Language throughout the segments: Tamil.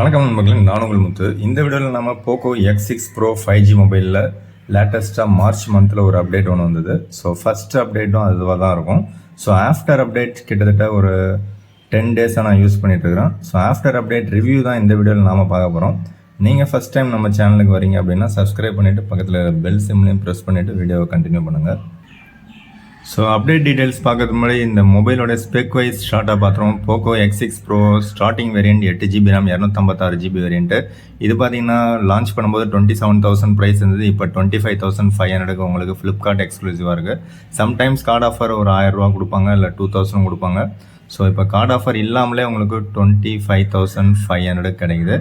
வணக்கம் நண்பர்களே நான் உங்கள் முத்து. இந்த வீடியோவில் நம்ம Poco X six pro five G மொபைலில் லேட்டஸ்ட்டாக மார்ச் மந்தில் ஒரு அப்டேட் ஒன்று வந்தது. ஸோ ஃபஸ்ட் அப்டேட்டும் அதுவாக தான் இருக்கும். ஸோ ஆஃப்டர் அப்டேட் கிட்டத்தட்ட ஒரு டென் டேஸாக நான் யூஸ் பண்ணிகிட்ருக்கிறேன் ஸோ ஆஃப்டர் அப்டேட் ரிவ்யூ தான் இந்த வீடியோவில் நாம் பார்க்க போகிறோம் நீங்கள் ஃபஸ்ட் டைம் நம்ம சேனலுக்கு வரீங்க அப்படின்னா சப்ஸ்கிரைப் பண்ணிவிட்டு பக்கத்தில் பெல் சிம்லையும் ப்ரெஸ் பண்ணிவிட்டு வீடியோவை கண்டினியூ பண்ணுங்கள் ஸோ அப்டேட் டீடைல்ஸ் பார்க்கறது முன்னாடி இந்த மொபைலோட ஸ்பெக் வைஸ் ஷார்ட்டாக பார்த்துருவோம். Poco X six pro starting variant எட்டு ஜிபி ரேம் இரநூத்தம்பத்தாறு ஜிபி வேரியன்ட்டு இது பார்த்தீங்கன்னா லான்ச் பண்ணும்போது டுவெண்ட்டி செவன் தௌசண்ட் ப்ரைஸ் இருந்தது. இப்போ டுவெண்ட்டி ஃபைவ் தௌசண்ட் ஃபைவ் ஹண்ட்ரடுக்கு உங்களுக்கு ஃப்ளிப்கார்ட் எக்ஸ்க்ளூசிவாக இருக்குது சம்டைம்ஸ் கார்டு ஆஃபர் ஒரு ஆயிரரூவா கொடுப்பாங்க இல்லை டூ தௌசண்ட் கொடுப்பாங்க. ஸோ இப்போ கார்டு ஆஃபர் இல்லாமலே உங்களுக்கு டுவெண்ட்டி ஃபைவ் தௌசண்ட் ஃபைவ் ஹண்ட்ரடுக்கு கிடைக்குது.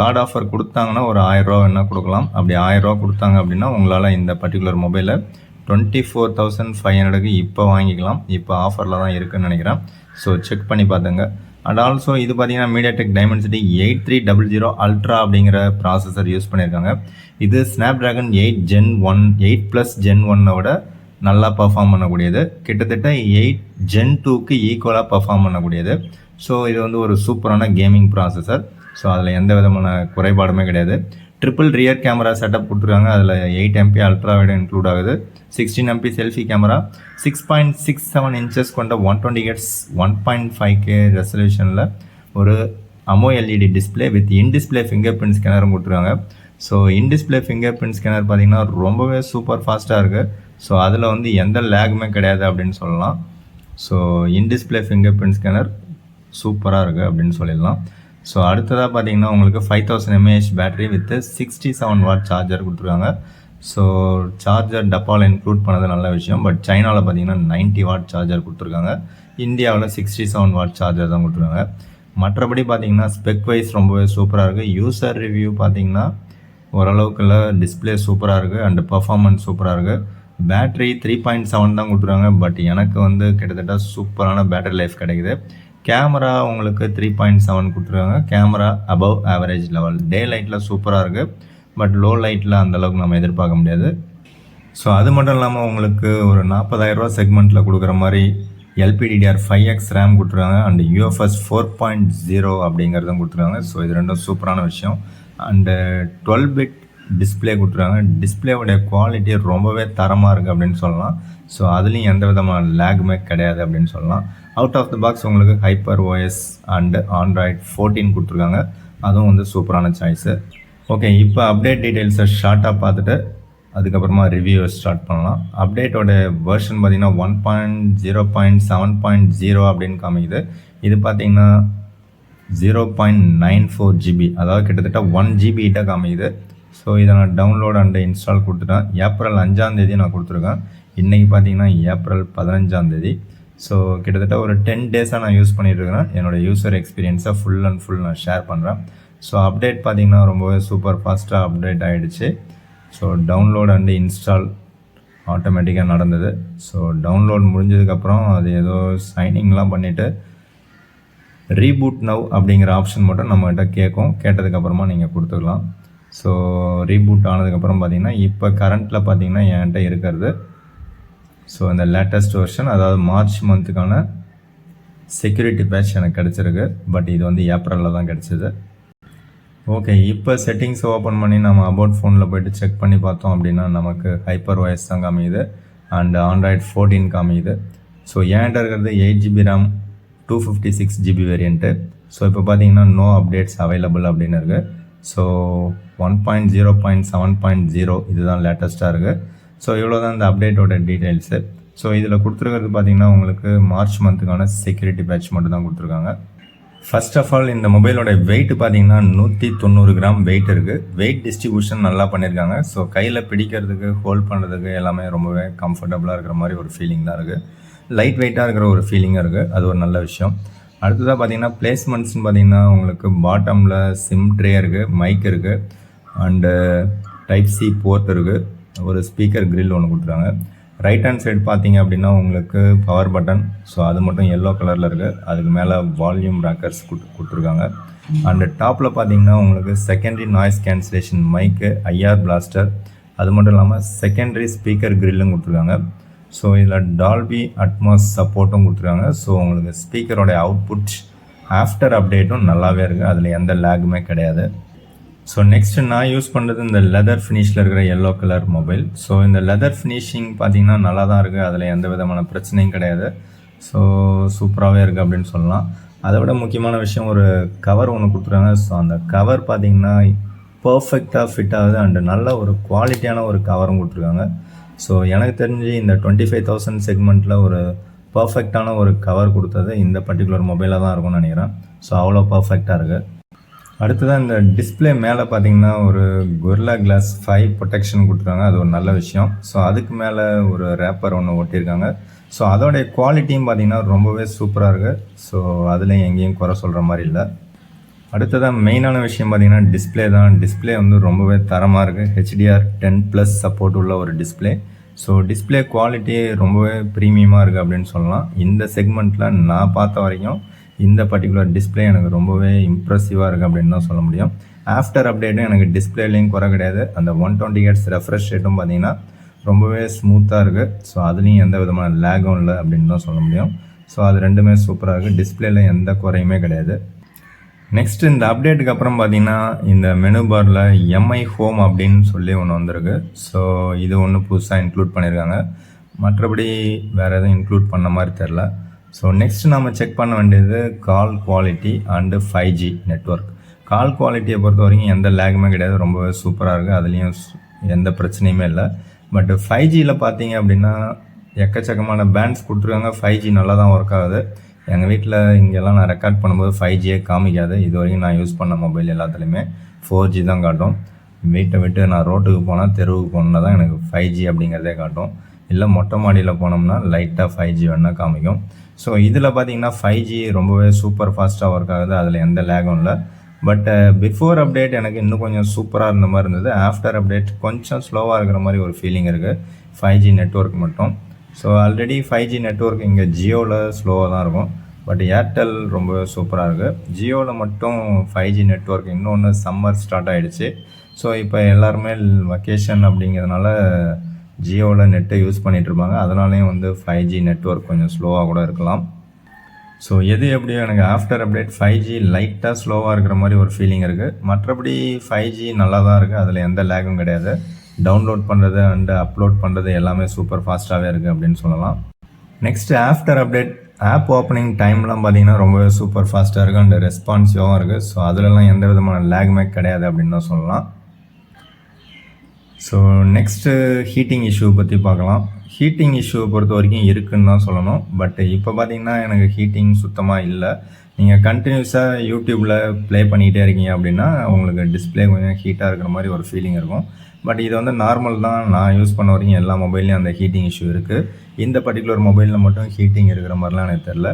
கார்டு ஆஃபர் கொடுத்தாங்கன்னா ஒரு ஆயிரரூவா வேணால் கொடுக்கலாம். அப்படி ஆயிரரூவா கொடுத்தாங்க அப்படின்னா உங்களால் இந்த பர்டிகுலர் மொபைலை டுவெண்ட்டி ஃபோர் தௌசண்ட் ஃபைவ் ஹண்ட்ரடுக்கு இப்போ வாங்கிக்கலாம். இப்போ ஆஃபரில் தான் இருக்குதுன்னு நினைக்கிறேன். ஸோ செக் பண்ணி பார்த்துங்க. அண்ட் ஆல்சோ இது பார்த்தீங்கன்னா MediaTek Dimensity eight three double zero ultra அப்படிங்கிற ப்ராசஸர் யூஸ் பண்ணியிருக்காங்க. இது Snapdragon eight gen one eight plus gen ஒன்னை விட நல்லா பர்ஃபார்ம் பண்ணக்கூடியது. கிட்டத்தட்ட எயிட் ஜென் டூக்கு ஈக்குவலாக பர்ஃபார்ம் பண்ணக்கூடியது. ஸோ இது வந்து ஒரு சூப்பரான கேமிங் ப்ராசஸர் ஸோ அதில் எந்த விதமான குறைபாடுமே கிடையாது. ட்ரிபிள் ரியர் கேமரா செட்டப் கொடுத்துருக்காங்க. அதில் eight MP ultra wide include ஆகுது. Sixteen MP selfie camera six point six seven inches கொண்ட one twenty hertz one point five K ரெசல்யூஷனில் ஒரு AMOLED display with in display fingerprint ஸ்கேனரும் கொடுத்துருக்காங்க. So in display fingerprint scanner பார்த்தீங்கன்னா ரொம்பவே சூப்பர் ஃபாஸ்ட்டாக இருக்குது ஸோ அதில் வந்து எந்த லேகுமே கிடையாது அப்படின்னு சொல்லலாம். So in display fingerprint scanner சூப்பராக இருக்குது அப்படின்னு சொல்லிடலாம். ஸோ அடுத்ததாக பார்த்தீங்கன்னா உங்களுக்கு five thousand mAh battery with sixty seven watt charger கொடுத்துருக்காங்க. ஸோ சார்ஜர் டப்பாவில் இன்க்ளூட் பண்ணது நல்ல விஷயம். பட் சைனாவில் பார்த்தீங்கன்னா 90 வாட் சார்ஜர் கொடுத்துருக்காங்க. இந்தியாவில் சிக்ஸ்டி செவன் வாட் சார்ஜர் தான் கொடுத்துருக்காங்க. மற்றபடி பார்த்தீங்கன்னா ஸ்பெக் வைஸ் ரொம்பவே சூப்பராக இருக்குது யூசர் ரிவ்யூ பார்த்தீங்கன்னா ஓரளவுக்குள்ள டிஸ்பிளே சூப்பராக இருக்குது அண்ட் பர்ஃபார்மன்ஸ் சூப்பராக இருக்குது பேட்டரி த்ரீ பாயிண்ட் செவன் தான் கொடுத்துருக்காங்க. பட் எனக்கு வந்து கிட்டத்தட்ட சூப்பரான பேட்டரி லைஃப் கிடைக்குது. கேமரா உங்களுக்கு த்ரீ பாயிண்ட் செவன் கொடுத்துருக்காங்க. Camera above average level day லைட்டில் சூப்பராக இருக்குது பட் லோ லைட்டில் அந்தளவுக்கு நம்ம எதிர்பார்க்க முடியாது. ஸோ அது மட்டும் இல்லாமல் உங்களுக்கு ஒரு நாற்பதாயிரரூவா செக்மெண்ட்டில் கொடுக்குற மாதிரி எல்பிடிடிஆர் ஃபைவ் எக்ஸ் ரேம் கொடுத்துருக்காங்க. And UFS four point zero அப்படிங்கிறதும் கொடுத்துருக்காங்க. ஸோ இது ரெண்டும் சூப்பரான விஷயம். அண்டு டுவெல் பிட் டிஸ்பிளே கொடுத்துருக்காங்க. டிஸ்பிளேவுடைய குவாலிட்டி ரொம்பவே தரமாக இருக்குது அப்படின்னு சொல்லலாம். ஸோ அதுலேயும் எந்த விதமான லேகுமே கிடையாது அப்படின்னு சொல்லலாம். அவுட் ஆஃப் த பாக்ஸ் உங்களுக்கு hyper OS and Android fourteen கொடுத்துருக்காங்க. அதுவும் வந்து சூப்பரான சாய்ஸு ஓகே இப்போ அப்டேட் டீட்டெயில்ஸை ஷார்ட்டாக பார்த்துட்டு அதுக்கப்புறமா ரிவ்யூ ஸ்டார்ட் பண்ணலாம். அப்டேட்டோட வெர்ஷன் பார்த்தீங்கன்னா one point zero point seven point zero அப்படின்னு காமிக்குது. இது பார்த்தீங்கன்னா zero point nine four GB அதாவது கிட்டத்தட்ட ஒன் ஜிபிகிட்ட காமிக்குது. ஸோ இதை நான் டவுன்லோட் அண்ட் இன்ஸ்டால் கொடுத்துட்டேன். ஏப்ரல் அஞ்சாந்தேதி நான் கொடுத்துருக்கேன். இன்றைக்கி பார்த்தீங்கன்னா ஏப்ரல் பதினஞ்சாந்தேதி ஸோ கிட்டத்தட்ட ஒரு டென் டேஸாக நான் யூஸ் பண்ணிட்டு இருக்கிறேன். என்னோடய யூசர் எக்ஸ்பீரியன்ஸை ஃபுல் அண்ட் ஃபுல் நான் ஷேர் பண்ணுறேன் ஸோ அப்டேட் பார்த்தீங்கன்னா ரொம்பவே சூப்பர் ஃபாஸ்ட்டாக அப்டேட் ஆகிடுச்சு ஸோ டவுன்லோட் அண்ட் இன்ஸ்டால் ஆட்டோமேட்டிக்காக நடந்தது. ஸோ டவுன்லோட் முடிஞ்சதுக்கப்புறம் அது ஏதோ சைனிங்லாம் பண்ணிவிட்டு ரீபூட் நவ் அப்படிங்கிற ஆப்ஷன் மட்டும் நம்மகிட்ட கேட்கும். கேட்டதுக்கப்புறமா நீங்கள் கொடுத்துக்கலாம். ஸோ ரீபூட் ஆனதுக்கப்புறம் பார்த்தீங்கன்னா இப்போ கரண்ட்டில் பார்த்தீங்கன்னா என்கிட்ட இருக்கிறது ஸோ இந்த லேட்டஸ்ட் வெர்ஷன் அதாவது மார்ச் மந்த்துக்கான செக்யூரிட்டி பேட்ச் எனக்கு கிடச்சிருக்கு. பட் இது வந்து ஏப்ரலில் தான் கிடச்சிது. ஓகே இப்போ செட்டிங்ஸ் ஓப்பன் பண்ணி நம்ம அபவுட் ஃபோனில் போய்ட்டு செக் பண்ணி பார்த்தோம் அப்படின்னா நமக்கு ஹைப்பர் வாய்ஸ் தான் காமியுது அண்ட் ஆண்ட்ராய்ட் ஃபோர்டீன் காமியுது ஸோ ஏன்ட்ட இருக்கிறது eight GB RAM two fifty six GB variant so இப்போ பார்த்தீங்கன்னா நோ அப்டேட்ஸ் அவைலபிள் அப்படின்னு இருக்குது so one point zero point seven point zero இதுதான் லேட்டஸ்ட்டாக இருக்குது ஸோ இவ்வளோ தான் இந்த அப்டேட்டோட டீட்டெயில்ஸு ஸோ இதில் கொடுத்துருக்கிறது பார்த்தீங்கன்னா உங்களுக்கு மார்ச் மந்த்துக்கான செக்யூரிட்டி பேட்ச் மட்டும் தான் கொடுத்துருக்காங்க. ஃபர்ஸ்ட் ஆஃப் ஆல் இந்த மொபைலோட வெயிட் பார்த்தீங்கன்னா நூற்றி தொண்ணூறு கிராம் வெயிட் இருக்குது வெயிட் டிஸ்ட்ரிபியூஷன் நல்லா பண்ணியிருக்காங்க ஸோ கையில் பிடிக்கிறதுக்கு ஹோல்ட் பண்ணுறதுக்கு எல்லாமே ரொம்பவே கம்ஃபர்டபுளாக இருக்கிற மாதிரி ஒரு ஃபீலிங் தான் இருக்குது லைட் வெயிட்டாக இருக்கிற ஒரு ஃபீலிங்காக இருக்குது அது ஒரு நல்ல விஷயம். அடுத்ததாக பார்த்தீங்கன்னா பிளேஸ்மெண்ட்ஸ்னு பார்த்தீங்கன்னா உங்களுக்கு பாட்டமில் சிம் ட்ரே இருக்குது மைக் இருக்குது அண்டு டைப் சி போர்ட் இருக்குது ஒரு ஸ்பீக்கர் கிரில் ஒன்று கொடுத்துருக்காங்க. ரைட் ஹேண்ட் சைடு பார்த்தீங்க அப்படின்னா உங்களுக்கு பவர் பட்டன் ஸோ அது மட்டும் எல்லோ கலரில் இருக்குது அதுக்கு மேலே வால்யூம் ரேக்கர்ஸ் கொடுத்துருக்காங்க. அண்ட் டாப்பில் பார்த்தீங்கன்னா உங்களுக்கு secondary noise cancellation mic IR blaster அது மட்டும் இல்லாமல் செகண்டரி ஸ்பீக்கர் கிரில்லும் கொடுத்துருக்காங்க. ஸோ இதில் டால்பி அட்மாஸ் சப்போர்ட்டும் கொடுத்துருக்காங்க. ஸோ உங்களுக்கு ஸ்பீக்கரோட அவுட்புட் ஆஃப்டர் அப்டேட்டும் நல்லாவே இருக்குது அதில் எந்த லேக்குமே கிடையாது. ஸோ நெக்ஸ்ட் நான் யூஸ் பண்ணுறது இந்த லெதர் ஃபினிஷில் இருக்கிற எல்லோ கலர் மொபைல் ஸோ இந்த லெதர் ஃபினிஷிங் பார்த்தீங்கன்னா நல்லா தான் இருக்குது அதில் எந்த விதமான பிரச்சனையும் கிடையாது. ஸோ சூப்பராகவே இருக்குது அப்படின்னு சொல்லலாம். அதை விட முக்கியமான விஷயம் ஒரு கவர் ஒன்று கொடுத்துருக்காங்க. ஸோ அந்த கவர் பார்த்தீங்கன்னா பர்ஃபெக்டாக ஃபிட் ஆகுது. அண்டு நல்ல ஒரு குவாலிட்டியான ஒரு கவரும் கொடுத்துருக்காங்க. ஸோ எனக்கு தெரிஞ்சு இந்த டுவெண்ட்டி ஃபைவ் தௌசண்ட் செக்மெண்ட்டில் ஒரு பர்ஃபெக்டான ஒரு கவர் கொடுத்தது இந்த பர்டிகுலர் மொபைலாக தான் இருக்கும்னு நினைக்கிறேன். ஸோ அவ்வளோ பர்ஃபெக்டாக இருக்குது அடுத்ததான் இந்த டிஸ்பிளே மேலே பார்த்தீங்கன்னா ஒரு கொர்லா கிளாஸ் ஃபைவ் ப்ரொடெக்ஷன் கொடுத்துருக்காங்க. அது ஒரு நல்ல விஷயம். ஸோ அதுக்கு மேலே ஒரு ரேப்பர் ஒன்று ஒட்டியிருக்காங்க. ஸோ அதோடைய குவாலிட்டியும் பார்த்தீங்கன்னா ரொம்பவே சூப்பராக இருக்குது ஸோ அதில் எங்கேயும் குறை சொல்கிற மாதிரி இல்லை. அடுத்ததாக மெயினான விஷயம் பார்த்தீங்கன்னா டிஸ்பிளே தான். டிஸ்பிளே வந்து ரொம்பவே தரமாக இருக்குது ஹெச்டிஆர் டென் ப்ளஸ் சப்போர்ட் உள்ள ஒரு டிஸ்பிளே ஸோ டிஸ்பிளே குவாலிட்டி ரொம்பவே ப்ரீமியமாக இருக்குது அப்படின்னு சொல்லலாம். இந்த செக்மெண்ட்டில் நான் பார்த்த வரைக்கும் இந்த பர்டிகுலர் டிஸ்பிளே எனக்கு ரொம்பவே இம்ப்ரெசிவாக இருக்குது அப்படின்னு தான் சொல்ல முடியும். ஆஃப்டர் அப்டேட்டும் எனக்கு டிஸ்பிளேலையும் குறை கிடையாது. அந்த ஒன் டுவெண்ட்டி ஹெட்ஸ் ரெஃப்ரெஷ் ரேட்டும் பார்த்தீங்கன்னா ரொம்பவே ஸ்மூத்தாக இருக்குது ஸோ அதுலேயும் எந்த விதமான லேகும் இல்லை அப்படின்னு தான் சொல்ல முடியும். ஸோ அது ரெண்டுமே சூப்பராக இருக்குது டிஸ்பிளேல எந்த குறையுமே கிடையாது. நெக்ஸ்ட் இந்த அப்டேட்டுக்கு அப்புறம் பார்த்தீங்கன்னா இந்த மெனு பாரில் எம்ஐ ஹோம் அப்படின்னு சொல்லி ஒன்று வந்திருக்கு. ஸோ இது ஒன்று புதுசாக இன்க்ளூட் பண்ணியிருக்காங்க மற்றபடி வேறு எதுவும் இன்க்ளூட் பண்ண மாதிரி தெரில ஸோ நெக்ஸ்ட் நாம் செக் பண்ண வேண்டியது call quality and five G network call குவாலிட்டியை பொறுத்த வரைக்கும் எந்த லேகுமே கிடையாது. ரொம்பவே சூப்பராக இருக்குது அதுலேயும் எந்த பிரச்சனையுமே இல்லை. பட் ஃபைவ் ஜியில் பார்த்தீங்க அப்படின்னா எக்கச்சக்கமான பேண்ட்ஸ் கொடுத்துருக்காங்க. ஃபைவ் ஜி நல்லா தான் ஒர்க் ஆகுது. எங்கள் வீட்டில் இங்கெல்லாம் நான் ரெக்கார்ட் பண்ணும்போது ஃபைவ் ஜியே காமிக்காது. இது வரைக்கும் நான் யூஸ் பண்ண மொபைல் எல்லாத்துலேயுமே ஃபோர் ஜி தான் காட்டும். வீட்டை விட்டு நான் ரோட்டுக்கு போனால் தெருவுக்கு போனால் தான் எனக்கு ஃபைவ் ஜி அப்படிங்கிறதே காட்டும். இல்லை மொட்டை மாடியில் போனோம்னா லைட்டாக ஃபைவ் ஜி வேணால் காமிக்கும். ஸோ இதில் பார்த்தீங்கன்னா ஃபைவ் ஜி ரொம்பவே சூப்பர் ஃபாஸ்ட்டாக ஒர்க் ஆகுது. அதில் எந்த லேகும் இல்லை. பட் பிஃபோர் அப்டேட் எனக்கு இன்னும் கொஞ்சம் சூப்பராக இருந்த மாதிரி இருந்தது. ஆஃப்டர் அப்டேட் கொஞ்சம் ஸ்லோவாக இருக்கிற மாதிரி ஒரு ஃபீலிங் இருக்குது ஃபைவ் ஜி நெட்ஒர்க் மட்டும். So already five G network இங்கே ஜியோவில் ஸ்லோவாக தான் இருக்கும். பட் ஏர்டெல் ரொம்ப சூப்பராக இருக்குது ஜியோவில் மட்டும் ஃபைவ் ஜி நெட்ஒர்க் இன்னொன்று சம்மர் ஸ்டார்ட் ஆகிடுச்சு ஸோ இப்போ எல்லாருமே வக்கேஷன் அப்படிங்கிறதுனால ஜியோவில் நெட்டை யூஸ் பண்ணிகிட்ருப்பாங்க அதனாலேயும் வந்து ஃபைவ் ஜி நெட்ஒர்க் கொஞ்சம் ஸ்லோவாக கூட இருக்கலாம். ஸோ எது எப்படியோ எனக்கு ஆஃப்டர் அப்டேட் ஃபைவ் ஜி லைட்டாக ஸ்லோவாக இருக்கிற மாதிரி ஒரு ஃபீலிங் இருக்குது மற்றபடி ஃபைவ் ஜி நல்லா தான் இருக்குது அதில் எந்த லேகும் கிடையாது. டவுன்லோட் பண்ணுறது அண்டு அப்லோட் பண்ணுறது எல்லாமே சூப்பர் ஃபாஸ்ட்டாகவே இருக்குது அப்படின்னு சொல்லலாம். Next after update app opening டைம்லாம் பார்த்தீங்கன்னா ரொம்பவே சூப்பர் ஃபாஸ்ட்டாக இருக்குது அண்ட் ரெஸ்பான்சிவாகவும் இருக்குது ஸோ அதிலலாம் எந்த விதமான லேகுமே கிடையாது அப்படின்னு தான் சொல்லலாம். ஸோ நெக்ஸ்ட்டு ஹீட்டிங் இஷ்யூ பற்றி பார்க்கலாம். ஹீட்டிங் இஷ்யூவை பொறுத்த வரைக்கும் இருக்குன்னு தான் சொல்லணும். பட் இப்போ பார்த்தீங்கன்னா எனக்கு ஹீட்டிங் சுத்தமாக இல்லை. நீங்கள் கண்டினியூஸாக யூடியூப்பில் ப்ளே பண்ணிகிட்டே இருக்கீங்க அப்படின்னா உங்களுக்கு டிஸ்பிளே கொஞ்சம் ஹீட்டாக இருக்கிற மாதிரி ஒரு ஃபீலிங் இருக்கும். பட் இது வந்து நார்மல் தான். நான் யூஸ் பண்ண வரைக்கும் எல்லா மொபைல்லையும் அந்த ஹீட்டிங் இஷ்யூ இருக்குது இந்த பர்டிகுலர் மொபைலில் மட்டும் ஹீட்டிங் இருக்கிற மாதிரிலாம் எனக்கு தெரில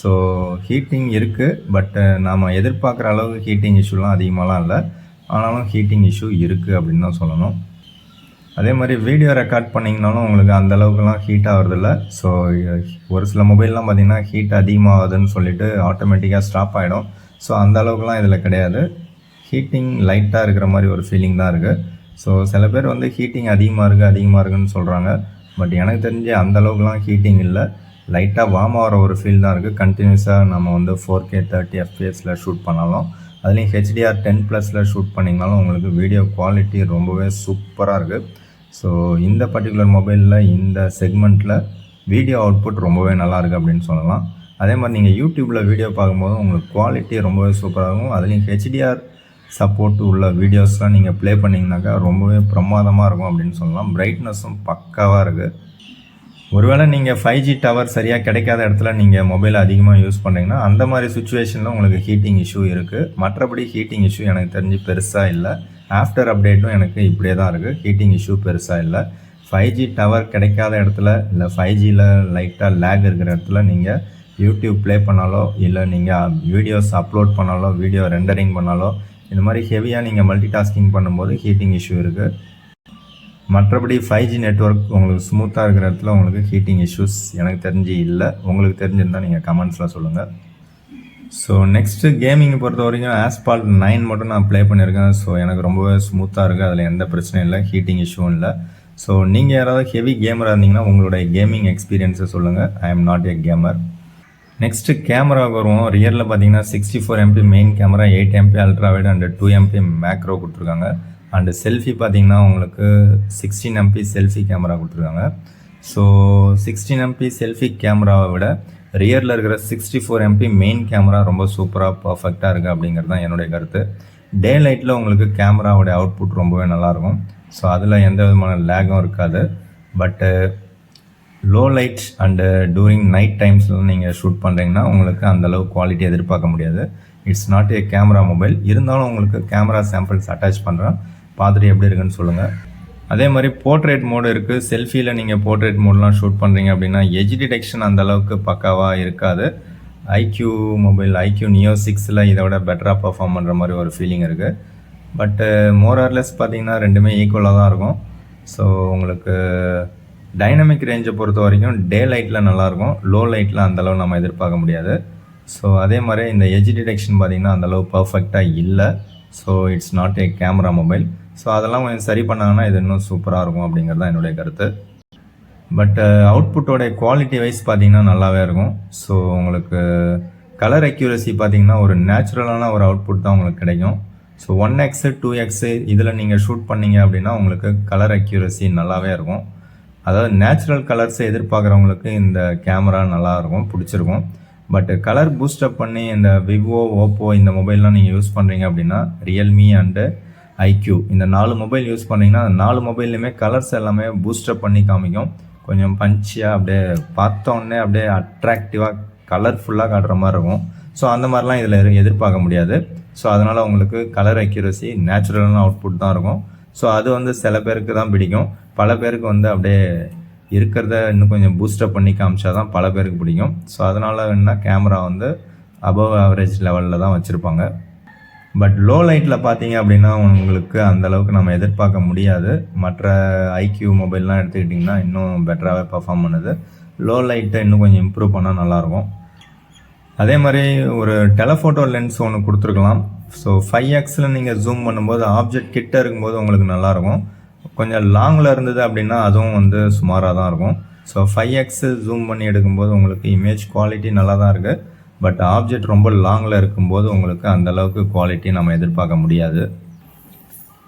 ஸோ ஹீட்டிங் இருக்குது பட் நாம் எதிர்பார்க்குற அளவுக்கு ஹீட்டிங் இஷ்யூலாம் அதிகமாகலாம் இல்லை. ஆனாலும் ஹீட்டிங் இஷ்யூ இருக்குது அப்படின்னு தான் சொல்லணும். அதே மாதிரி வீடியோ ரெக்கார்ட் பண்ணிங்கனாலும் உங்களுக்கு அந்த அளவுக்குலாம் ஹீட் ஆகிறதில்ல ஸோ ஒரு சில மொபைல்லாம் பார்த்திங்கன்னா ஹீட் அதிகமாகுதுன்னு சொல்லிட்டு ஆட்டோமேட்டிக்காக ஸ்டாப் ஆகிடும் ஸோ அந்த அளவுக்குலாம் இதில் கிடையாது. ஹீட்டிங் லைட்டாக இருக்கிற மாதிரி ஒரு ஃபீலிங் தான் இருக்குது ஸோ சில பேர் வந்து ஹீட்டிங் அதிகமாக இருக்குது அதிகமாக இருக்குன்னு சொல்கிறாங்க பட் எனக்கு தெரிஞ்சு அந்த அளவுக்குலாம் ஹீட்டிங் இல்லை. லைட்டாக வார்ம் ஆகிற ஒரு ஃபீல் தான் இருக்குது கண்டினியூஸாக நம்ம வந்து ஃபோர் கே தேர்ட்டி எஃப்பிஎஸில் ஷூட் பண்ணாலும் அதுலேயும் ஹெச்டிஆர் டென் ப்ளஸில் ஷூட் பண்ணிங்கனாலும் உங்களுக்கு வீடியோ குவாலிட்டி ரொம்பவே சூப்பராக இருக்குது ஸோ இந்த பர்டிகுலர் மொபைலில் இந்த செக்மெண்ட்டில் வீடியோ அவுட்புட் ரொம்பவே நல்லாயிருக்கு அப்படின்னு சொல்லலாம். அதே மாதிரி நீங்கள் யூடியூப்பில் வீடியோ பார்க்கும்போது உங்களுக்கு குவாலிட்டி ரொம்பவே சூப்பராக இருக்கும். அதுலேயும் ஹெச்டிஆர் சப்போர்ட் உள்ள வீடியோஸ்லாம் நீங்கள் ப்ளே பண்ணிங்கனாக்கா ரொம்பவே பிரமாதமாக இருக்கும் அப்படின்னு சொல்லலாம். பிரைட்னஸும் பக்காவாக இருக்குது ஒருவேளை நீங்கள் ஃபைவ் ஜி டவர் சரியாக கிடைக்காத இடத்துல நீங்கள் மொபைல் அதிகமாக யூஸ் பண்ணிங்கன்னா அந்த மாதிரி சுச்சுவேஷனில் உங்களுக்கு ஹீட்டிங் இஷ்யூ இருக்குது மற்றபடி ஹீட்டிங் இஷ்யூ எனக்கு தெரிஞ்சு பெருசாக இல்லை. ஆஃப்டர் அப்டேட்டும் எனக்கு இப்படியே தான் இருக்குது ஹீட்டிங் இஷ்யூ பெருசாக இல்லை. ஃபைவ் ஜி டவர் கிடைக்காத இடத்துல இல்லை ஃபைவ் ஜியில் லைட்டாக லேக் இருக்கிற இடத்துல நீங்கள் யூடியூப் ப்ளே பண்ணாலோ இல்லை நீங்கள் வீடியோஸ் அப்லோட் பண்ணாலோ வீடியோ ரெண்டரிங் பண்ணாலோ இந்த மாதிரி ஹெவியாக நீங்கள் மல்டி டாஸ்கிங் பண்ணும்போது ஹீட்டிங் இஷ்யூ இருக்குது மற்றபடி ஃபைவ் ஜி நெட்ஒர்க் உங்களுக்கு ஸ்மூத்தாக இருக்கிற இடத்துல உங்களுக்கு ஹீட்டிங் இஷ்யூஸ் எனக்கு தெரிஞ்சு இல்லை. உங்களுக்கு தெரிஞ்சிருந்தால் நீங்கள் கமெண்ட்ஸில் சொல்லுங்கள் ஸோ நெக்ஸ்ட்டு கேமிங் பொறுத்த வரைக்கும் ஆஸ்பால்ட் நைன் மட்டும் நான் ப்ளே பண்ணியிருக்கேன். ஸோ எனக்கு ரொம்பவே ஸ்மூத்தாக இருக்குது அதில் எந்த பிரச்சனையும் இல்லை. ஹீட்டிங் இஷ்யூவும் இல்லை. ஸோ நீங்கள் யாராவது ஹெவி கேமராக இருந்தீங்கன்னா உங்களுடைய கேமிங் எக்ஸ்பீரியன்ஸை சொல்லுங்கள் I am not a gamer next கேமராவுக்கு வருவோம். ரியரில் பார்த்தீங்கன்னா sixty four MP main camera eight MP ultrawide and two MP macro கொடுத்துருக்காங்க. அண்டு செல்ஃபி பார்த்தீங்கன்னா உங்களுக்கு சிக்ஸ்டீன் எம்பி செல்ஃபி கேமரா கொடுத்துருக்காங்க. ஸோ சிக்ஸ்டீன் எம்பி செல்ஃபி கேமராவை விட ரியரில் இருக்கிற sixty four MP main camera ரொம்ப சூப்பராக பர்ஃபெக்டாக இருக்குது அப்படிங்கிறது தான் என்னுடைய கருத்து. டே லைட்டில் உங்களுக்கு கேமராவோட அவுட்புட் ரொம்பவே நல்லாயிருக்கும். ஸோ அதில் எந்த விதமான லேகும் இருக்காது. But low light and during night டைம்ஸில் நீங்கள் ஷூட் பண்ணுறீங்கன்னா உங்களுக்கு அந்தளவு குவாலிட்டி எதிர்பார்க்க முடியாது. It's not a camera mobile இருந்தாலும் உங்களுக்கு கேமரா சாம்பிள்ஸ் அட்டாச் பண்ணுறேன் பார்த்துட்டு எப்படி இருக்குன்னு சொல்லுங்கள் அதே மாதிரி போர்ட்ரேட் மோடு இருக்குது செல்ஃபியில் நீங்கள் போர்ட்ரேட் மோட்லாம் ஷூட் பண்ணுறீங்க அப்படின்னா எஜ் டிடெக்ஷன் அந்தளவுக்கு பக்காவாக இருக்காது. ஐக்யூ மொபைல் ஐக்யூ நியோ சிக்ஸில் இதை விட பெட்டராக பர்ஃபார்ம் பண்ணுற மாதிரி ஒரு ஃபீலிங் இருக்குது பட்டு மோரார்லெஸ் பார்த்தீங்கன்னா ரெண்டுமே ஈக்குவலாக தான் இருக்கும். ஸோ உங்களுக்கு டைனமிக் ரேஞ்சை பொறுத்த வரைக்கும் டே லைட்டில் நல்லாயிருக்கும் லோ லைட்டில் அந்தளவு நம்ம எதிர்பார்க்க முடியாது. ஸோ அதே மாதிரி இந்த எஜ் டிடெக்ஷன் பார்த்தீங்கன்னா அந்தளவு பர்ஃபெக்டாக இல்லை. So it's not a camera mobile so அதெல்லாம் கொஞ்சம் சரி பண்ணாங்கன்னா இது இன்னும் சூப்பராக இருக்கும் அப்படிங்கிறது தான் என்னுடைய கருத்து. பட் அவுட்புட்டோடைய குவாலிட்டி வைஸ் பார்த்தீங்கன்னா நல்லாவே இருக்கும். ஸோ உங்களுக்கு கலர் அக்யூரசி பார்த்தீங்கன்னா ஒரு நேச்சுரலான ஒரு அவுட்புட் தான் உங்களுக்கு கிடைக்கும். So one x two x இதில் நீங்கள் ஷூட் பண்ணீங்க அப்படின்னா உங்களுக்கு கலர் அக்யூரசி நல்லாவே இருக்கும். அதாவது நேச்சுரல் கலர்ஸை எதிர்பார்க்குறவங்களுக்கு இந்த கேமரா நல்லாயிருக்கும் பிடிச்சிருக்கும். பட் கலர் பூஸ்டப் பண்ணி இந்த விவோ ஓப்போ இந்த மொபைல்லாம் நீங்கள் யூஸ் பண்ணுறீங்க அப்படின்னா ரியல்மி அண்டு ஐக்யூ. இந்த நாலு மொபைல் யூஸ் பண்ணிங்கன்னா அந்த நாலு மொபைல்லையுமே கலர்ஸ் எல்லாமே பூஸ்டப் பண்ணி காமிக்கும். கொஞ்சம் பஞ்சியாக அப்படியே பார்த்தோன்னே அப்படியே அட்ராக்டிவாக கலர்ஃபுல்லாக காட்டுற மாதிரி இருக்கும். ஸோ அந்த மாதிரிலாம் இதில் எதிர்பார்க்க முடியாது. ஸோ அதனால் உங்களுக்கு கலர் அக்யூரசி நேச்சுரலான அவுட்புட் தான் இருக்கும். ஸோ அது வந்து சில பேருக்கு தான் பிடிக்கும். பல பேருக்கு வந்து அப்படியே இருக்கிறத இன்னும் கொஞ்சம் பூஸ்டப் பண்ணி காமிச்சா தான் பல பேருக்கு பிடிக்கும். ஸோ அதனால் என்ன கேமரா வந்து அபவ் ஆவரேஜ் லெவலில் தான் வச்சுருப்பாங்க. பட் லோ லைட்டில் பார்த்தீங்க அப்படின்னா உங்களுக்கு அந்த அளவுக்கு நம்ம எதிர்பார்க்க முடியாது. மற்ற ஐக்யூ மொபைல்லாம் எடுத்துக்கிட்டிங்கன்னா இன்னும் பெட்டராகவே பர்ஃபார்ம் பண்ணுது. லோ லைட்டை இன்னும் கொஞ்சம் இம்ப்ரூவ் பண்ணால் நல்லாயிருக்கும். அதே மாதிரி ஒரு டெலஃபோட்டோ லென்ஸ் ஒன்று கொடுத்துருக்கலாம். ஸோ ஃபைவ் எக்ஸில் நீங்கள் ஜூம் பண்ணும்போது ஆப்ஜெக்ட் கிட்ட இருக்கும்போது உங்களுக்கு நல்லாயிருக்கும். கொஞ்சம் லாங்கில் இருந்தது அப்படின்னா அதுவும் வந்து சுமாராக தான் இருக்கும். ஸோ ஃபைவ் எக்ஸு ஜூம் பண்ணி எடுக்கும்போது உங்களுக்கு இமேஜ் குவாலிட்டி நல்லா தான் இருக்குது பட் ஆப்ஜெக்ட் ரொம்ப லாங்கில் இருக்கும்போது உங்களுக்கு அந்த அளவுக்கு குவாலிட்டி நம்ம எதிர்பார்க்க முடியாது.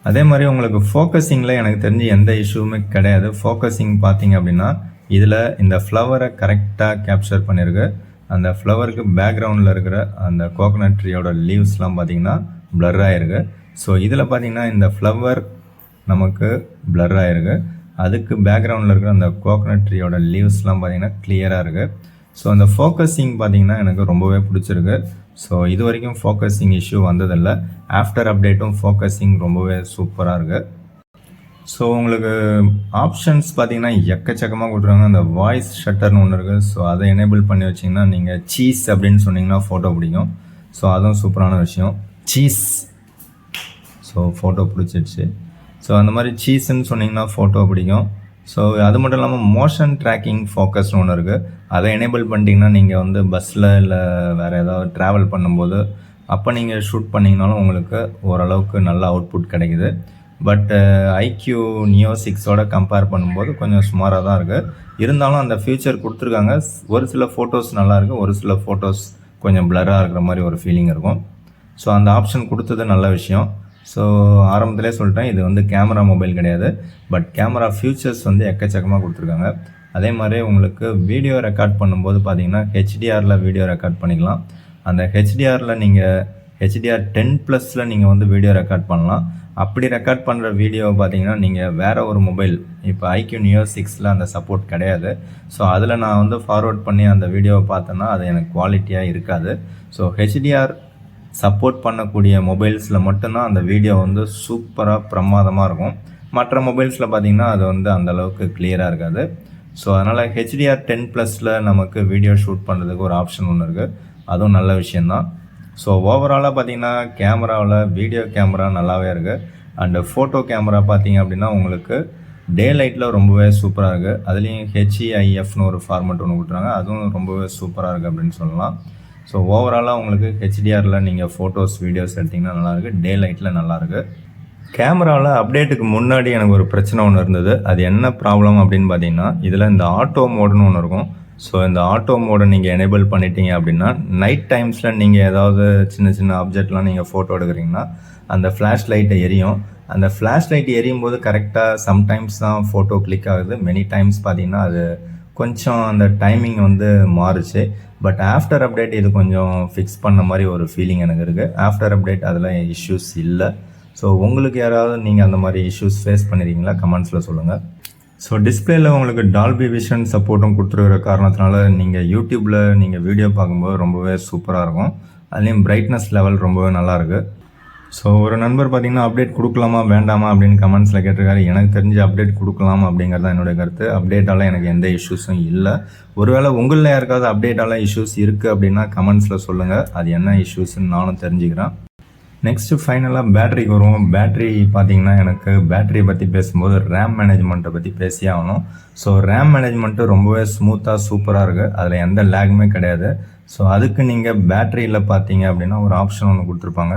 அதே மாதிரி உங்களுக்கு ஃபோக்கஸிங்கில் எனக்கு தெரிஞ்சு எந்த இஷ்யூவுமே கிடையாது. ஃபோக்கஸிங் பார்த்தீங்க அப்படின்னா இதில் இந்த ஃப்ளவரை கரெக்டாக கேப்சர் பண்ணியிருக்கு அந்த ஃப்ளவருக்கு பேக்ரவுண்டில் இருக்கிற அந்த கோகோனட் ட்ரீயோட லீவ்ஸ்லாம் பார்த்தீங்கன்னா பிளர் ஆகிருக்கு ஸோ இதில் பார்த்தீங்கன்னா இந்த ஃப்ளவர் நமக்கு பிளர் ஆகிருக்கு அதுக்கு பேக்ரவுண்டில் இருக்கிற அந்த கோகோனட் ட்ரீயோட லீவ்ஸ்லாம் பார்த்திங்கன்னா கிளியராக இருக்குது ஸோ அந்த ஃபோக்கஸிங் பார்த்தீங்கன்னா எனக்கு ரொம்பவே பிடிச்சிருக்கு. ஸோ இது வரைக்கும் ஃபோக்கஸிங் இஷ்யூ வந்ததில்லை. ஆஃப்டர் அப்டேட்டும் ஃபோக்கஸிங் ரொம்பவே சூப்பராக இருக்குது ஸோ உங்களுக்கு ஆப்ஷன்ஸ் பார்த்தீங்கன்னா எக்கச்சக்கமாக கொடுக்குறாங்க அந்த வாய்ஸ் ஷட்டர்னு ஒன்று இருக்குது ஸோ அதை எனேபிள் பண்ணி வச்சிங்கன்னா நீங்கள் சீஸ் அப்படின்னு சொன்னீங்கன்னா ஃபோட்டோ பிடிக்கும். ஸோ அதுவும் சூப்பரான விஷயம். சீஸ் ஸோ ஃபோட்டோ பிடிச்சிடுச்சு ஸோ அந்த மாதிரி சீஸ்ன்னு சொன்னிங்கன்னா ஃபோட்டோ பிடிக்கும். ஸோ அது மட்டும் இல்லாமல் மோஷன் ட்ராக்கிங் ஃபோக்கஸ்னு ஒன்று இருக்குது அதை எனேபிள் பண்ணிட்டீங்கன்னா நீங்கள் வந்து பஸ்ஸில் இல்லை வேறு ஏதாவது ட்ராவல் பண்ணும்போது அப்போ நீங்கள் ஷூட் பண்ணிங்கனாலும் உங்களுக்கு ஓரளவுக்கு நல்ல அவுட்புட் கிடைக்குது. பட் ஐக்யூ நியோ சிக்ஸோட கம்பேர் பண்ணும்போது கொஞ்சம் சுமாராக தான் இருக்குது இருந்தாலும் அந்த ஃபியூச்சர் கொடுத்துருக்காங்க. ஒரு சில ஃபோட்டோஸ் நல்லாயிருக்கு ஒரு சில ஃபோட்டோஸ் கொஞ்சம் பிளராக இருக்கிற மாதிரி ஒரு ஃபீலிங் இருக்கும். ஸோ அந்த ஆப்ஷன் கொடுத்தது நல்ல விஷயம். ஸோ ஆரம்பத்திலே சொல்லிட்டேன் இது வந்து கேமரா மொபைல் கிடையாது. பட் கேமரா ஃபியூச்சர்ஸ் வந்து எக்கச்சக்கமாக கொடுத்துருக்காங்க. அதே மாதிரி உங்களுக்கு வீடியோ ரெக்கார்ட் பண்ணும்போது பார்த்தீங்கன்னா ஹெச்டிஆரில் வீடியோ ரெக்கார்ட் பண்ணிக்கலாம். அந்த ஹெச்டிஆரில் நீங்கள் ஹெச்டிஆர் டென் ப்ளஸில் நீங்கள் வந்து வீடியோ ரெக்கார்ட் பண்ணலாம். அப்படி ரெக்கார்ட் பண்ணுற வீடியோ பார்த்தீங்கன்னா நீங்கள் வேறு ஒரு மொபைல் இப்போ ஐக்யூ நியோ சிக்ஸில் அந்த சப்போர்ட் கிடையாது. ஸோ அதில் நான் வந்து ஃபார்வர்ட் பண்ணி அந்த வீடியோவை பார்த்தேன்னா அது எனக்கு குவாலிட்டியாக இருக்காது. ஸோ ஹெச்டிஆர் சப்போர்ட் பண்ணக்கூடிய மொபைல்ஸில் மட்டும்தான் அந்த வீடியோ வந்து சூப்பராக பிரமாதமாக இருக்கும். மற்ற மொபைல்ஸில் பார்த்திங்கன்னா அது வந்து அந்தளவுக்கு கிளியராக இருக்காது. ஸோ அதனால் ஹெச்டிஆர் டென் ப்ளஸில் நமக்கு வீடியோ ஷூட் பண்ணுறதுக்கு ஒரு ஆப்ஷன் ஒன்று இருக்குது அதுவும் நல்ல விஷயந்தான் ஸோ ஓவராலாக பார்த்தீங்கன்னா கேமராவில் வீடியோ கேமரா நல்லாவே இருக்குது அண்டு ஃபோட்டோ கேமரா பார்த்தீங்க அப்படின்னா உங்களுக்கு டே லைட்டில் ரொம்பவே சூப்பராக இருக்குது அதுலேயும் ஹெச்இஐஎஃப்னு ஒரு ஃபார்மெட் ஒன்று கொடுத்துறாங்க அதுவும் ரொம்பவே சூப்பராக இருக்குது அப்படின்னு சொல்லலாம். ஸோ ஓவராலாக உங்களுக்கு ஹெச்டிஆரில் நீங்கள் ஃபோட்டோஸ் வீடியோஸ் எடுத்திங்கன்னா நல்லாயிருக்கு. டே லைட்டில் நல்லாயிருக்கு. கேமராவில் அப்டேட்டுக்கு முன்னாடி எனக்கு ஒரு பிரச்சனை ஒன்று இருந்தது. அது என்ன ப்ராப்ளம் அப்படின்னு பார்த்தீங்கன்னா இதில் இந்த ஆட்டோ மோடுன்னு ஒன்று இருக்கும். ஸோ இந்த ஆட்டோ மோடை நீங்கள் எனேபிள் பண்ணிட்டீங்க அப்படின்னா நைட் டைம்ஸில் நீங்கள் ஏதாவது சின்ன சின்ன ஆப்ஜெக்ட்லாம் நீங்கள் ஃபோட்டோ எடுக்கிறீங்கன்னா அந்த ஃப்ளாஷ் லைட்டை எரியும். அந்த ஃப்ளாஷ் லைட் எரியும் போது கரெக்டாக சம்டைம்ஸ் தான் ஃபோட்டோ கிளிக் ஆகுது. மெனி டைம்ஸ் பார்த்தீங்கன்னா அது கொஞ்சம் அந்த டைமிங் வந்து மாறுச்சு. பட் ஆஃப்டர் அப்டேட் இது கொஞ்சம் ஃபிக்ஸ் பண்ண மாதிரி ஒரு ஃபீலிங் எனக்கு இருக்குது ஆஃப்டர் அப்டேட் அதெல்லாம் இஷ்யூஸ் இல்லை. ஸோ உங்களுக்கு யாராவது நீங்கள் அந்த மாதிரி இஷ்யூஸ் ஃபேஸ் பண்ணிருக்கீங்களா? கமெண்ட்ஸில் சொல்லுங்கள் ஸோ டிஸ்பிளேயில் உங்களுக்கு டால்பி விஷன் சப்போர்ட்டும் கொடுத்துருக்கிற காரணத்தினால நீங்கள் யூடியூப்பில் நீங்கள் வீடியோ பார்க்கும்போது ரொம்பவே சூப்பராக இருக்கும். அதுலேயும் பிரைட்னஸ் லெவல் ரொம்பவே நல்லாயிருக்கு ஸோ ஒரு நண்பர் பார்த்தீங்கன்னா அப்டேட் கொடுக்கலாமா வேண்டாமா அப்படின்னு கமெண்ட்ஸில் கேட்டிருக்காரு. எனக்கு தெரிஞ்சு அப்டேட் கொடுக்கலாம் அப்படிங்கிறது தான் என்னுடைய கருத்து. அப்டேட்டால் எனக்கு எந்த இஷ்யூஸும் இல்லை. ஒருவேளை உங்களில் யாருக்காவது அப்டேட்டால இஷ்யூஸ் இருக்குது அப்படின்னா கமெண்ட்ஸில் சொல்லுங்கள் அது என்ன இஷ்யூஸ்ன்னு நானும் தெரிஞ்சுக்கிறேன். நெக்ஸ்ட்டு ஃபைனலாக பேட்டரிக்கு வருவோம். பேட்ரி பார்த்திங்கன்னா எனக்கு பேட்டரியை பற்றி பேசும்போது ரேம் மேனேஜ்மெண்ட்டை பற்றி பேசியே ஆகணும். ஸோ ரேம் மேனேஜ்மெண்ட்டு ரொம்பவே ஸ்மூத்தாக சூப்பராக இருக்குது அதில் எந்த லேக்குமே கிடையாது. ஸோ அதுக்கு நீங்கள் பேட்டரியில் பார்த்தீங்க அப்படின்னா ஒரு ஆப்ஷன் ஒன்று கொடுத்துருப்பாங்க.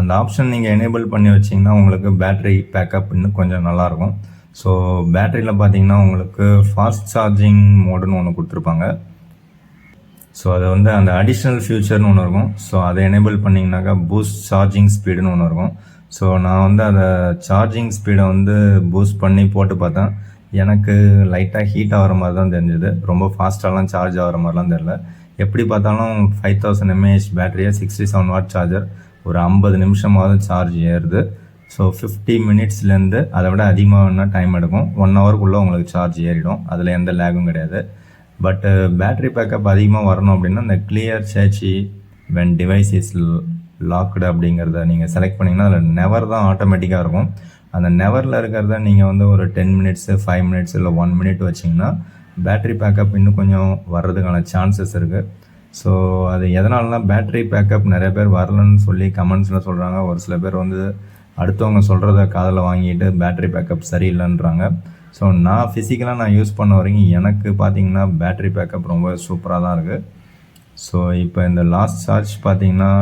அந்த ஆப்ஷன் நீங்கள் எனேபிள் பண்ணி வச்சிங்கன்னா உங்களுக்கு பேட்டரி பேக்கப் இன்னும் கொஞ்சம் நல்லாயிருக்கும். ஸோ பேட்டரியில் பார்த்தீங்கன்னா உங்களுக்கு ஃபாஸ்ட் சார்ஜிங் மோடுன்னு ஒன்று கொடுத்துருப்பாங்க. ஸோ அது வந்து அந்த அடிஷ்னல் ஃபியூச்சர்னு ஒன்று இருக்கும். ஸோ அதை எனேபிள் பண்ணிங்கனாக்கா பூஸ்ட் சார்ஜிங் ஸ்பீடுன்னு ஒன்று இருக்கும். ஸோ நான் வந்து அதை சார்ஜிங் ஸ்பீடை வந்து பூஸ்ட் பண்ணி போட்டு பார்த்தேன். எனக்கு லைட்டாக ஹீட் ஆகிற மாதிரி தான் தெரிஞ்சுது. ரொம்ப ஃபாஸ்ட்டாலாம் சார்ஜ் ஆகிற மாதிரிலாம் தெரில எப்படி பார்த்தாலும் ஃபைவ் தௌசண்ட் எம்ஏஹெச் பேட்டரியை சிக்ஸ்டி செவன் வாட் சார்ஜர் ஒரு ஐம்பது நிமிஷமாவது சார்ஜ் ஏறுது. ஸோ ஃபிஃப்டி மினிட்ஸ்லேருந்து அதை விட அதிகமாக வேணால் டைம் எடுக்கும். ஒன் ஹவருக்குள்ளே உங்களுக்கு சார்ஜ் ஏறிடும். அதில் எந்த லேகும் கிடையாது. பட் பேட்டரி பேக்கப் அதிகமாக வரணும் அப்படின்னா இந்த clear cache when device is locked அப்படிங்கிறத நீங்கள் செலக்ட் பண்ணிங்கன்னா அதில் நெவர் தான் ஆட்டோமேட்டிக்காக இருக்கும். அந்த நெவரில் இருக்கிறத நீங்கள் வந்து ஒரு டென் மினிட்ஸு ஃபைவ் மினிட்ஸ் இல்லை ஒன் மினிட் வச்சிங்கன்னா பேட்டரி பேக்கப் இன்னும் கொஞ்சம் வர்றதுக்கான சான்சஸ் இருக்குது ஸோ அது எதனாலனா பேட்டரி பேக்கப் நிறைய பேர் வரலன்னு சொல்லி கமெண்ட்ஸில் சொல்கிறாங்க ஒரு சில பேர் வந்து அடுத்தவங்க சொல்கிறத காதில் வாங்கிட்டு பேட்டரி பேக்கப் சரியில்லைன்றாங்க. ஸோ நான் ஃபிசிக்கலாக நான் யூஸ் பண்ண வரைக்கும் எனக்கு பார்த்தீங்கன்னா பேட்டரி பேக்கப் ரொம்ப சூப்பராக தான் இருக்குது ஸோ இப்போ இந்த லாஸ்ட் சார்ஜ் பார்த்திங்கன்னா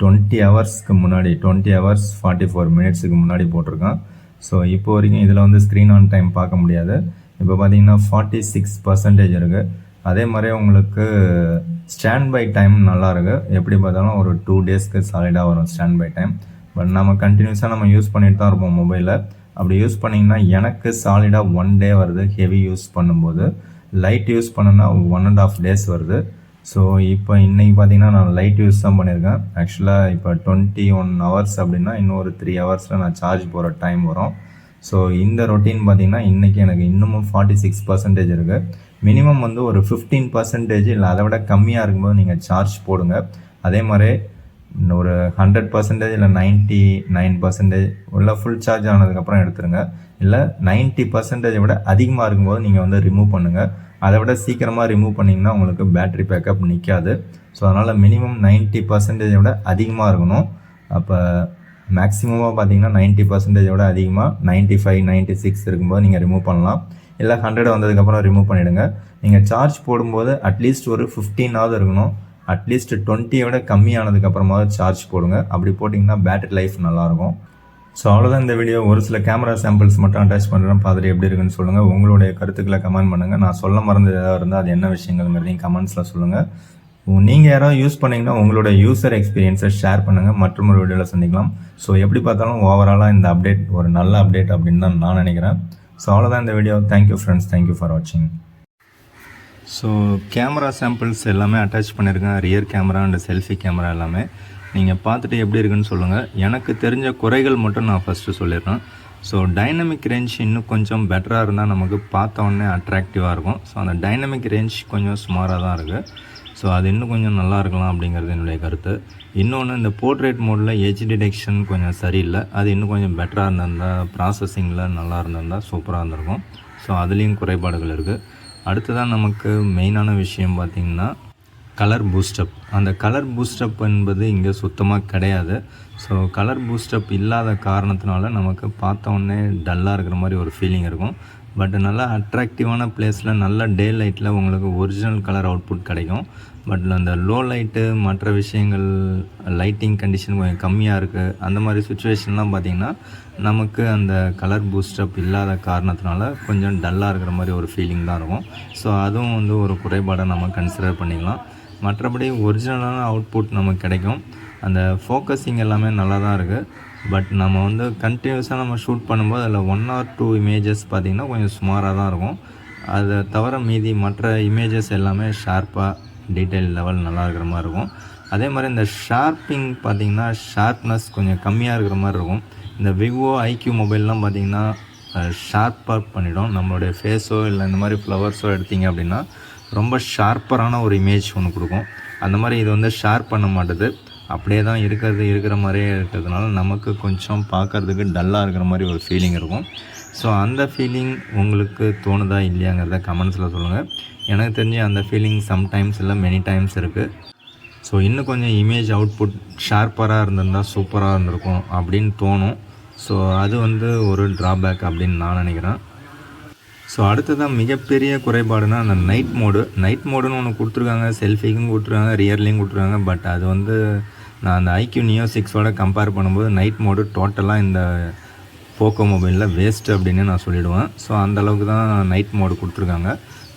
டுவெண்ட்டி ஹவர்ஸ்க்கு முன்னாடி டுவெண்ட்டி ஹவர்ஸ் ஃபார்ட்டி ஃபோர் மினிட்ஸுக்கு முன்னாடி போட்டிருக்கேன். ஸோ இப்போ வரைக்கும் இதில் வந்து ஸ்க்ரீன் ஆன் டைம் பார்க்க முடியாது. இப்போ பார்த்தீங்கன்னா ஃபார்ட்டி சிக்ஸ் பர்சன்டேஜ் இருக்குது அதே மாதிரி உங்களுக்கு ஸ்டாண்ட் பை டைம் நல்லாயிருக்கு எப்படி பார்த்தாலும் ஒரு டூ டேஸ்க்கு சாலிடாக வரும் ஸ்டாண்ட் பை டைம் பட் நம்ம கண்டினியூஸாக நம்ம யூஸ் பண்ணிட்டு தான் இருப்போம் மொபைலில் அப்படி யூஸ் பண்ணிங்கன்னா எனக்கு சாலிடாக ஒன் டே வருது ஹெவி யூஸ் பண்ணும்போது. லைட் யூஸ் பண்ணுன்னா ஒன் அண்ட் ஆஃப் டேஸ் வருது. ஸோ இப்போ இன்றைக்கி பார்த்தீங்கன்னா நான் லைட் யூஸ் தான் பண்ணியிருக்கேன். ஆக்சுவலாக இப்போ டுவெண்ட்டி ஒன் ஹவர்ஸ் அப்படின்னா இன்னும் ஒரு த்ரீ ஹவர்ஸில் நான் சார்ஜ் போகிற டைம் வரும். ஸோ இந்த ரொட்டீன் பார்த்திங்கன்னா இன்றைக்கி எனக்கு இன்னமும் ஃபார்ட்டி சிக்ஸ் பர்சன்டேஜ் இருக்குது மினிமம் வந்து ஒரு ஃபிஃப்டீன் பர்சன்டேஜ் இல்லை அதை விட கம்மியாக இருக்கும்போது நீங்கள் சார்ஜ் போடுங்க. அதே மாதிரி ஒரு ஹண்ட்ரட் பர்சன்டேஜ் இல்லை நைன்ட்டி நைன் பர்சன்டேஜ் உள்ள ஃபுல் சார்ஜ் ஆனதுக்கப்புறம் எடுத்துருங்க. இல்லை நைன்ட்டி பர்சன்டேஜை விட அதிகமாக இருக்கும்போது நீங்கள் வந்து ரிமூவ் பண்ணுங்கள் அதை விட சீக்கிரமாக ரிமூவ் பண்ணிங்கன்னா உங்களுக்கு பேட்ரி பேக்கப் நிற்காது ஸோ அதனால் மினிமம் நைன்ட்டி பர்சன்டேஜை விட அதிகமாக இருக்கணும். அப்போ மேக்ஸிமமாக பார்த்தீங்கன்னா நைன்ட்டி பர்சன்டேஜை விட அதிகமாக நைன்ட்டி ஃபைவ் நைன்ட்டி சிக்ஸ் இருக்கும்போது நீங்கள் ரிமூவ் பண்ணலாம். இல்லை ஹண்ட்ரட் வந்ததுக்கப்புறம் ரிமூவ் பண்ணிவிடுங்க நீங்கள் சார்ஜ் போடும்போது அட்லீஸ்ட் ஒரு ஃபிஃப்டீனாவது இருக்கணும். அட்லீஸ்ட் டுவெண்ட்டியை விட கம்மியானதுக்கப்புறமாவது சார்ஜ் போடுங்க. அப்படி போட்டிங்கன்னா பேட்டரி லைஃப் நல்லாயிருக்கும். ஸோ அவ்வளோதான் இந்த வீடியோ ஒரு சில கேமரா சாம்பிள்ஸ் மட்டும் அட்டாச் பண்ணுறேன் பார்த்துட்டு எப்படி இருக்குன்னு சொல்லுங்கள் உங்களுடைய கருத்துக்களை கமெண்ட் பண்ணுங்கள் நான் சொல்ல மறந்தது ஏதாவது இருந்தால் அது என்ன விஷயங்கள்ங்கிறதையும் கமெண்ட்ஸில் சொல்லுங்கள் நீங்கள் யாராவது யூஸ் பண்ணீங்கன்னா உங்களோட யூசர் எக்ஸ்பீரியன்ஸை ஷேர் பண்ணுங்கள் மற்றும் ஒரு வீடியோவில் சந்திக்கலாம். ஸோ எப்படி பார்த்தாலும் ஓவராலாக இந்த அப்டேட் ஒரு நல்ல அப்டேட் அப்படின்னு தான் நான் நினைக்கிறேன். ஸோ அவ்வளோதான் இந்த video thank you friends thank you for வாட்சிங் ஸோ கேமரா சாம்பிள்ஸ் எல்லாமே அட்டாச் பண்ணியிருக்கேன் rear camera and selfie camera எல்லாமே. நீங்கள் பார்த்துட்டு எப்படி இருக்குன்னு சொல்லுங்கள் எனக்கு தெரிஞ்ச குறைகள் மட்டும் நான் ஃபஸ்ட்டு சொல்லிடுறேன். ஸோ டைனமிக் ரேஞ்ச் இன்னும் கொஞ்சம் பெட்டராக இருந்தால் நமக்கு பார்த்த உடனே அட்ராக்டிவாக இருக்கும். ஸோ அந்த டைனமிக் ரேஞ்ச் கொஞ்சம் சுமாராக தான் இருக்குது ஸோ அது இன்னும் கொஞ்சம் நல்லா இருக்கலாம் அப்படிங்கிறது என்னுடைய கருத்து. இன்னொன்று இந்த போர்ட்ரேட் மோடில் ஏஜ் டிடெக்ஷன் கொஞ்சம் சரியில்லை. அது இன்னும் கொஞ்சம் பெட்டராக இருந்திருந்தால் ப்ராசஸிங்கில் நல்லா இருந்திருந்தால் சூப்பராக இருந்திருக்கும். ஸோ அதுலேயும் குறைபாடுகள் இருக்குது அடுத்ததாக நமக்கு மெயினான விஷயம் பார்த்திங்கன்னா கலர் பூஸ்டப் அந்த கலர் பூஸ்டப் என்பது இங்கே சுத்தமாக கிடையாது. ஸோ கலர் பூஸ்டப் இல்லாத காரணத்தினால நமக்கு பார்த்தோன்னே டல்லாக இருக்கிற மாதிரி ஒரு ஃபீலிங் இருக்கும். பட் நல்லா அட்ராக்டிவான பிளேஸில் நல்ல டே லைட்டில் உங்களுக்கு ஒரிஜினல் கலர் அவுட்புட் கிடைக்கும். பட் அந்த லோ லைட்டு மற்ற விஷயங்கள் லைட்டிங் கண்டிஷன் கொஞ்சம் கம்மியாக இருக்குது அந்த மாதிரி சுச்சுவேஷன்லாம் பார்த்திங்கன்னா நமக்கு அந்த கலர் பூஸ்டப் இல்லாத காரணத்தினால கொஞ்சம் டல்லாக இருக்கிற மாதிரி ஒரு ஃபீலிங் தான் இருக்கும். ஸோ அதுவும் வந்து ஒரு குறைபாடை நம்ம கன்சிடர் பண்ணிக்கலாம். மற்றபடி ஒரிஜினலான அவுட்புட் நமக்கு கிடைக்கும். அந்த ஃபோக்கஸிங் எல்லாமே நல்லா தான் இருக்குது பட் நம்ம வந்து கண்டினியூஸாக நம்ம ஷூட் பண்ணும்போது அதில் ஒன் ஆர் டூ இமேஜஸ் பார்த்திங்கன்னா கொஞ்சம் சுமாராக தான் இருக்கும். அதை தவிர மீதி மற்ற இமேஜஸ் எல்லாமே ஷார்ப்பாக டீட்டெயில் லெவல் நல்லா இருக்கிற மாதிரி இருக்கும் அதே மாதிரி இந்த ஷார்ப்பிங் பார்த்திங்கன்னா ஷார்ப்னஸ் கொஞ்சம் கம்மியாக இருக்கிற மாதிரி இருக்கும் இந்த விவோ ஐக்யூ மொபைல்லாம் பார்த்திங்கன்னா ஷார்ப்பாக பண்ணிவிடும் நம்மளுடைய ஃபேஸோ இல்லை இந்த மாதிரி ஃப்ளவர்ஸோ எடுத்திங்க அப்படின்னா ரொம்ப ஷார்ப்பரான ஒரு இமேஜ் ஒன்று கொடுக்கும். அந்த மாதிரி இது வந்து ஷார்ப் பண்ண மாட்டுது. அப்படியே தான் இருக்கிறது இருக்கிற மாதிரியே இருக்கிறதுனால நமக்கு கொஞ்சம் பார்க்கறதுக்கு டல்லாக இருக்கிற மாதிரி ஒரு ஃபீலிங் இருக்கும். ஸோ அந்த ஃபீலிங் உங்களுக்கு தோணுதா இல்லையாங்கிறத கமெண்ட்ஸில் சொல்லுங்கள் எனக்கு தெரிஞ்சு அந்த ஃபீலிங் சம்டைம்ஸ் இல்லை மெனி டைம்ஸ் இருக்குது ஸோ இன்னும் கொஞ்சம் இமேஜ் அவுட்புட் ஷார்ப்பராக இருந்திருந்தால் சூப்பராக இருந்திருக்கும் அப்படின்னு தோணும். ஸோ அது வந்து ஒரு ட்ராபேக் அப்படின்னு நான் நினைக்கிறேன். ஸோ அடுத்ததான் மிகப்பெரிய குறைபாடுனா அந்த நைட் மோடு நைட் மோடுன்னு ஒன்று கொடுத்துருக்காங்க. செல்ஃபிக்கும் கொடுத்துருக்காங்க ரியர்லையும் கொடுத்துருக்காங்க. பட் அது வந்து நான் அந்த ஐக்யூ நியோ சிக்ஸோட கம்பேர் பண்ணும்போது நைட் மோடு டோட்டலாக இந்த போக்கோ மொபைலில் வேஸ்ட்டு அப்படின்னு நான் சொல்லிவிடுவேன் ஸோ அந்த அளவுக்கு தான் நைட் மோடு கொடுத்துருக்காங்க.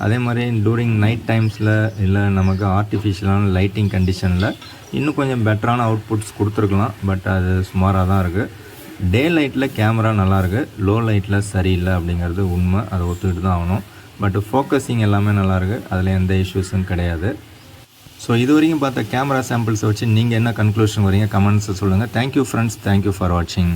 அதே மாதிரி டூரிங் நைட் டைம்ஸில் இல்லை நமக்கு ஆர்டிஃபிஷியலான லைட்டிங் கண்டிஷனில் இன்னும் கொஞ்சம் பெட்டரான அவுட்புட்ஸ் கொடுத்துருக்கலாம். பட் அது சுமாராக தான் இருக்குது டே லைட்டில் கேமரா நல்லாயிருக்கு லோ லைட்டில் சரியில்லை அப்படிங்கிறது உண்மை. அதை ஒத்துக்கிட்டு தான் ஆகணும். பட் ஃபோக்கஸிங் எல்லாமே நல்லாயிருக்கு அதில் எந்த இஷ்யூஸும் கிடையாது. ஸோ இது வரைக்கும் பார்த்த கேமரா சாம்பிள்ஸை வச்சு நீங்கள் என்ன கன்க்ளூஷன் வரீங்க கமெண்ட்ஸை சொல்லுங்கள் தேங்க்யூ ஃப்ரெண்ட்ஸ் தேங்க்யூ ஃபார் வாட்சிங்